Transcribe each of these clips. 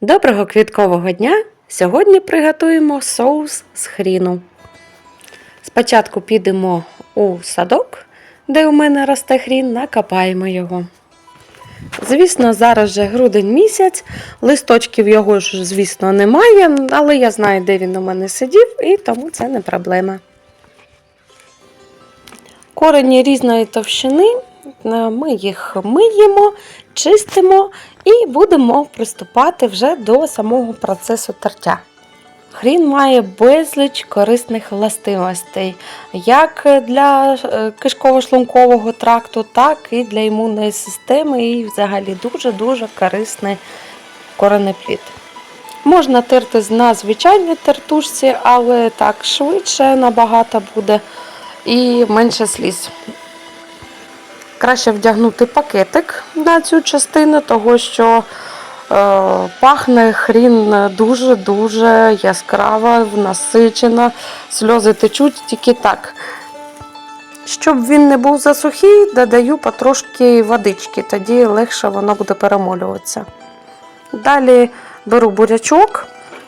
Доброго квіткового дня! Сьогодні приготуємо соус з хріну. Спочатку підемо у садок, де у мене росте хрін, накопаємо його. Звісно, зараз же грудень місяць, листочків його ж, звісно, немає, але я знаю, де він у мене сидів, і тому це не проблема. Корені різної товщини, ми їх миємо, чистимо і будемо приступати вже до самого процесу тертя. Хрін має безліч корисних властивостей, як для е, кишково-шлункового тракту, так і для імунної системи, і взагалі дуже-дуже корисний коренеплід. Можна терти на звичайній тертушці, але так швидше набагато буде і менше сліз. Краще вдягнути пакетик на цю частину, того що е, пахне хрін дуже-дуже яскраво, насичено, сльози течуть тільки так. Щоб він не був засухий, додаю потрошки водички, тоді легше воно буде перемолюватися. Далі беру бурячок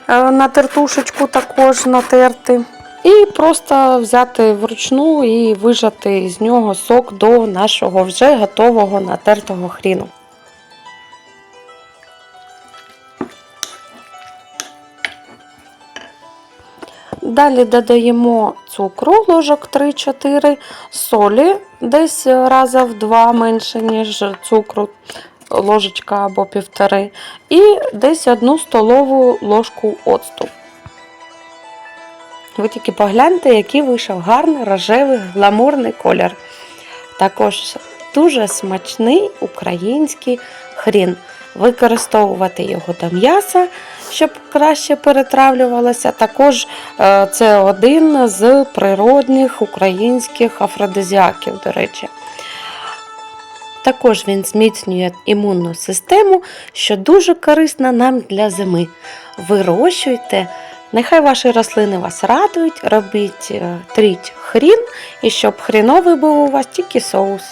е, на тертушечку також натерти. І просто взяти вручну і вижати з нього сок до нашого вже готового натертого хріну. Далі додаємо цукру, ложок 3-4, солі десь раза в два менше, ніж цукру, ложечка або півтори, і десь одну столову ложку оцту. Ви тільки погляньте, який вийшов гарний рожевий гламурний колір. Також дуже смачний український хрін. Використовувати його до м'яса, щоб краще перетравлювалося. Також е, це один з природних українських афродизіаків, до речі. Також він зміцнює імунну систему, що дуже корисно нам для зими. Вирощуйте. Нехай ваші рослини вас радують, робіть, е, тріть хрін, і щоб хріновий був у вас тільки соус.